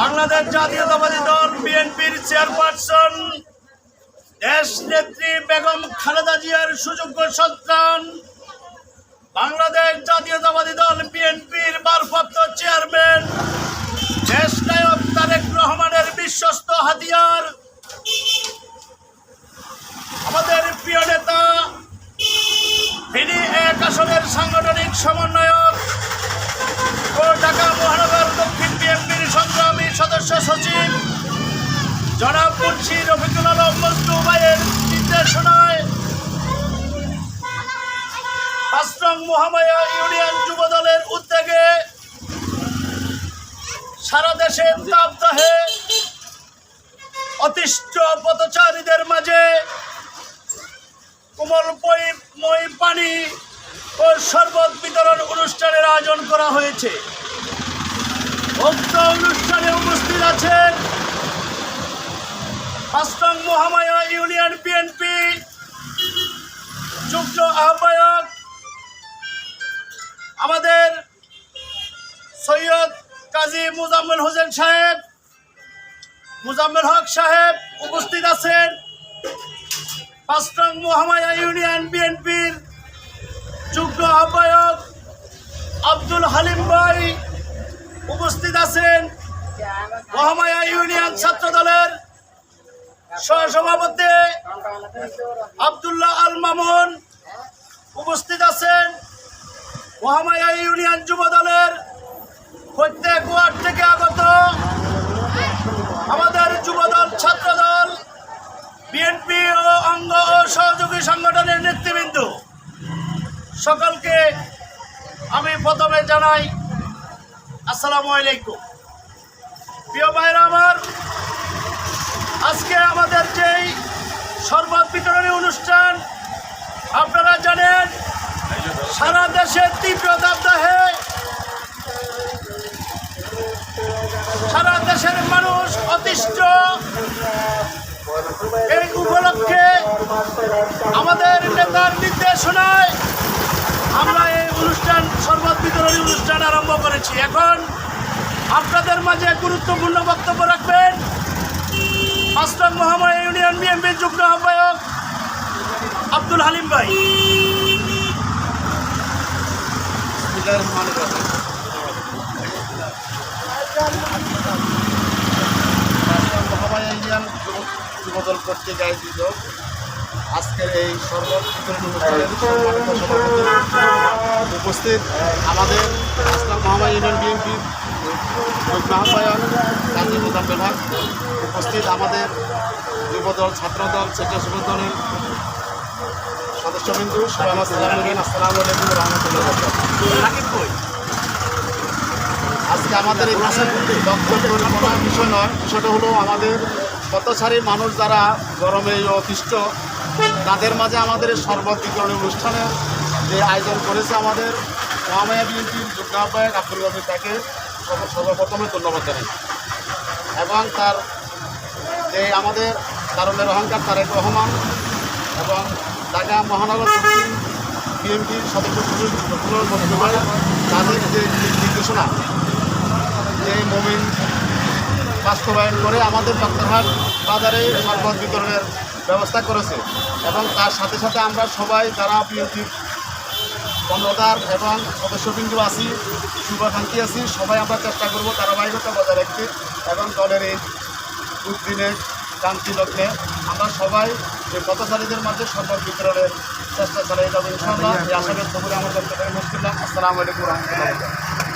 বাংলাদেশ জাতীয়তাবাদী দল বিএনপির চেয়ারপারসন, দেশ নেত্রী বেগম খালেদা জিয়ার সুযোগ্য সন্তান, বাংলাদেশ জাতীয়তাবাদী দল বিএনপির ভারপ্রাপ্ত চেয়ারম্যান, দেশ নায়ক তারেক রহমানের বিশ্বস্ত হাতিয়ার। আমাদের প্রিয় নেতা তিনি এক আসনের সাংগঠনিক সমন্বয়ক সচিব, জনাব মুন্সি রফিকুল আলম মজনু নির্দেশনায় পাঁচরং মহামায়া ইউনিয়ন যুব দলের উদ্যোগে সারা দেশের তাপদাহে অতিষ্ঠ পথচারীদের মাঝে কোমলময় পানি ও শরবত বিতরণ অনুষ্ঠানের আয়োজন করা হয়েছে উক্ত অনুষ্ঠানে উপস্থিত আছেন পাঁচটং মহামায়া ইউনিয়ন বিএনপি যুগ্ম আহ্বায়ক আমাদের সৈয়দ কাজী মুজাম্মেল হোসেন সাহেব, মুজাম্মেল হক সাহেব উপস্থিত আছেন। পাঁচটং মহামায়া ইউনিয়ন বিএনপির যুগ্ম আহ্বায়ক আব্দুল হালিম ভাই উপস্থিত আছেন। মহামায়া ইউনিয়ন ছাত্র দলের সহসভাপতি আবদুল্লাহ আল মামুন উপস্থিত আছেন। মহামায়া ইউনিয়ন যুব দলের প্রত্যেক ওয়ার্ড থেকে আগত আমাদের যুব দল, ছাত্র দল, বিএনপি ও অঙ্গ ও সহযোগী সংগঠনের নেতৃবৃন্দ। সকলকে আমি প্রথমে জানাই, আসসালামু আলাইকুম। প্রিয় ভাইরা আমার আজকে আমাদের যেই শরবত বিতরণী অনুষ্ঠান, আপনারা জানেন, সারা দেশের তীব্র দাবদাহে, সারা দেশের মানুষ অতিষ্ঠ। এই উপলক্ষে আমাদের নেতার নির্দেশনায় আমরা এই অনুষ্ঠান, শরবত বিতরণী অনুষ্ঠান আরম্ভ করেছি। এখন আপনাদের মাঝে গুরুত্বপূর্ণ বক্তব্য রাখবেন। মাস্টার মহামায়া ইউনিয়ন বিএনপির যুগ্ম আহ্বায়ক আব্দুল হালিম ভাই। যুবদল কর্তৃক আয়োজিত আজকের এই উপস্থিত আমাদের মহামায়া ইউনিয়ন বিএনপি যুগ্ম আহ্বায়ক কাজী মুজাম্মেল উপস্থিত আমাদের যুবদল, ছাত্রদল, স্বেচ্ছাসেবক দলের সদস্যবিন্দু সবাই আমার সালাম নেবেন আসসালামু আলাইকুম রহমতুল্লাহ আজকে আমাদের এই বক্তব্য কোনো বিষয় নয় বিষয়টা হলো আমাদের পথচারী মানুষ যারা গরমে অতিষ্ঠ তাদের মাঝে আমাদের শরবত বিতরণী অনুষ্ঠানের যে আয়োজন করেছে আমাদের মহামায়া বিএনপির যুগ্ম আহ্বায়ক আব্দুল রবি তাকে সর্বপ্রথমে ধন্যবাদ জানাই। এবং তার যে আমাদের কারণের অহংকার তারেক রহমান এবং ঢাকা মহানগর বিএনপির সদস্য মজুমদার তাদের যে নির্দেশনা, যে মুমিন বাস্তবায়ন করে আমাদের ডক্টরহাট বাজারে শরবত বিতরণের ব্যবস্থা করেছে এবং তার সাথে সাথে আমরা সবাই যারা বিএনপির কর্ণধার এবং সদস্যবৃন্দ আছি, শুভাকাঙ্ক্ষী আছি, সবাই আমরা চেষ্টা করব ধারাবাহিকতা বজায় রাখতে এবং দলের এই দুদিনের ক্রান্তি লগ্নে আমরা সবাই এই পথচারীদের মাঝে সরকার বিতরণের চেষ্টা চালিয়ে যাব, ইনশাআল্লাহ। এই আশা ব্যক্ত করে আমার বক্তব্য মুশকিল আসসালামু আলাইকুম রহমতুল্লাহ।